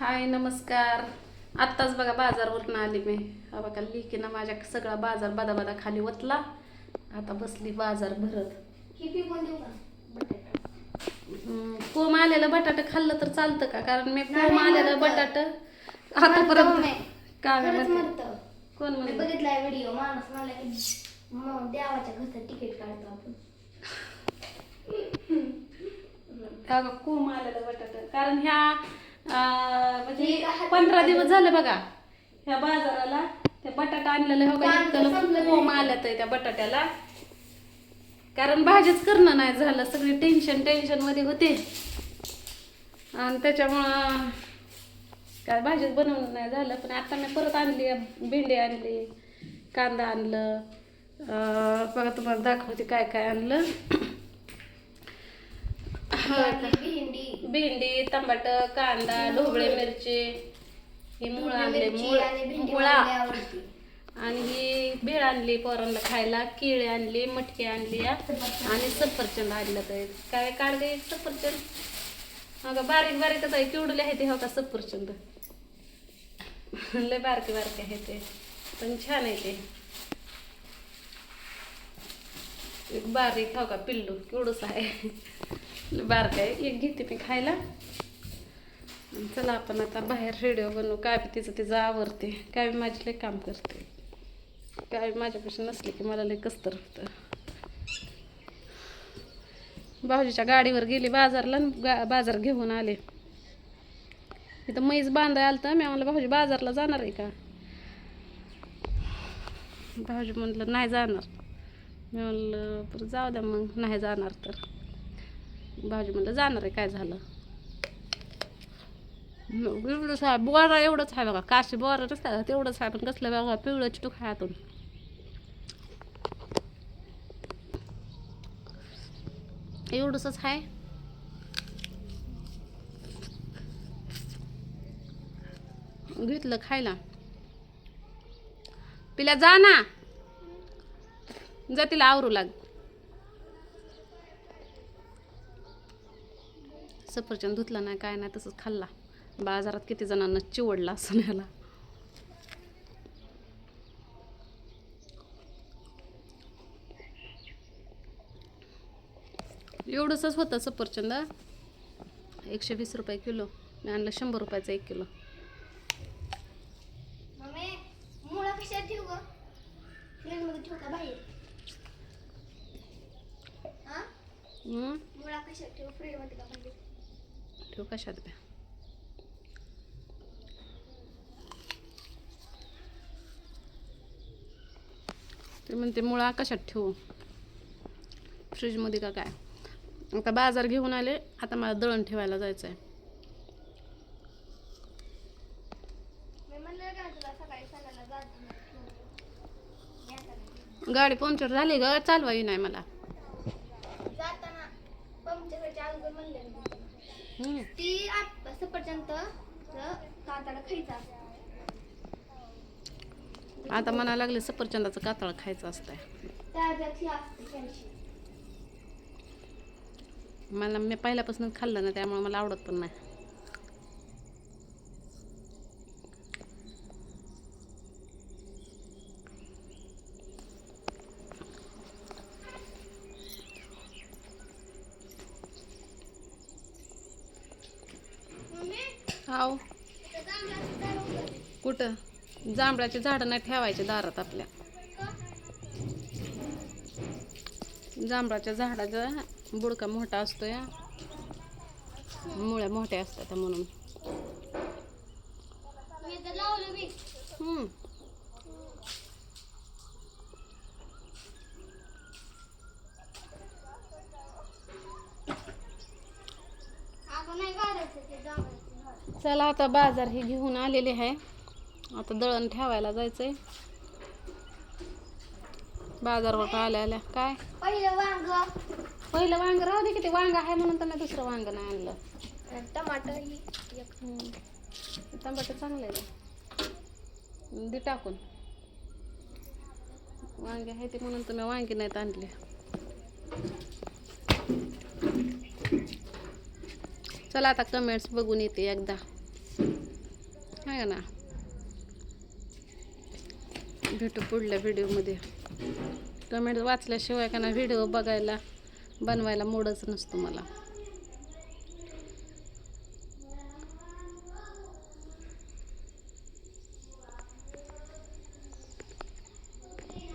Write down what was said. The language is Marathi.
हाय नमस्कार. आत्ताच बघा बाजारवरनं आली मी. हा बघा लिकीनं माझ्या सगळा बाजार बदा बदा खाली ओतला. आता बसली बाजार भरत. पी पण देऊ का बटाटा हम्म, कोंब आलेलं बटाट खाल्लं तर चालतं का? कारण मी कोंब आलेलं. बटाट आतापर्यंत. काय. कोण म्हणते बघितलाय व्हिडिओ माणूस म्हणला की देवाच्या घरचं तिकीट काढतो आपण. का गं, कोंब आलेलं बटाट? कारण ह्या म्हणजे. पंधरा दिवस झाले बघा ह्या बाजाराला त्या बटाटा आणलेलं हो का कांदा इतकं संपलं कोंब नाही. आल्यात त्या बटाट्याला कारण भाजीच करणं नाही झालं सगळी टेन्शन टेन्शनमध्ये होते आणि त्याच्यामुळं काय भाजीच बनवणं नाही झालं पण आता मी परत आणली भेंडी आणली कांदा आणलं बघा तुम्हाला दाखवते काय काय आणलं आणि भेंडी टमाट कांदा ढोबळे मिरची ही मुळं आणले. मुळा आवडते. आणि ही भेळ आणली पोरांना खायला केळी आणली मटकी आणली आणि सफरचंद आणलं तर. काय काढले सफरचंद. अगं बारीक बारीकच आहे केवढले आहे ते हो का सफरचंद? लय बारके बारके आहे ते. पण छान आहे ते. एक बारीक हो का पिल्लू केवढंच आहे. बारकाय एक घेते मी खायला. चला आपण आता बाहेर रेडिओ बनवू. काय तिचं तिचं आवडते. काय माझी लय काम करते. काय माझ्यापाशी नसले की मला लय कसतर होतं. भाऊजीच्या गाडीवर गेले बाजारला गा बाजार घेऊन आले. इथं म्हैस बांधाय आलं तर मी आम्हाला भाऊजी बाजारला जाणार आहे का? भाऊजी म्हणलं नाही जाणार. मी म्हणलं जाऊ द्या मग. नाही जाणार तर. भाजी म्हणलं जाणार आहे काय झालं? एवढंच आहे बोरा एवढंच आहे बघा काशी बोरा नसतं तेवढंच आहे पण कसलं बघा पिवळं चिटूक आहे आतून एवढंच आहे. घेतलं खायला. पिला जा ना. जा तिला आवरू लाग. सफरचंद धुतला नाही काय नाही तसंच खाल्ला. बाजारात किती जणांना चिवडला असं न्याला एवढंच होतं सफरचंद. एकशे वीस रुपये किलो. मी आणलं शंभर रुपयाचं एक किलो. मम्मी मुळा कशात ठेवू ग. फ्रीजमध्ये ठेवू का बाहेर कशात ठेवू का बाहेर ठेव ते म्हणते मुळा कशात ठेवू? फ्रीजमध्ये का काय? आता बाजार घेऊन आले आता मला दळण ठेवायला जायचं आहे गाडी पंक्चर झाली ग चालवाई नाही मला. ती आप- सफरचंद कातडा खायचा. आता म्हणा लागले सफरचंदाचं कातळ खायचं असतंय. मला मी पहिल्यापासूनच खाल्लं ना त्यामुळे मला आवडत पण नाही. हाव होतं. कुठं? जांभळाची झाडं नाही ठेवायचे दारात आपल्या. जांभळाच्या झाडाचा बुडका मोठा असतो या मुळ्या मोठ्या असतात म्हणून. नाही चला आता बाजार हे घेऊन आलेले आहे. आता दळण ठेवायला जायचंय. बाजारवर आल्या आल्या? काय? पहिलं वांग. पहिलं वांग राहू दे की ते वांग आहे म्हणून तर मी दुसरं वांग नाही आणलं. टमाटर ही एक. टमाटर चांगले आहे दे टाकून. वांगे आहे ते म्हणून तुम्ही वांगी नाहीत आणले. चला आता कमेंट्स बघून येते एकदा. आहे ना? भेटू पुढल्या व्हिडिओमध्ये कमेंट वाचल्याशिवाय का ना व्हिडिओ बघायला बनवायला मोडच नसतो मला.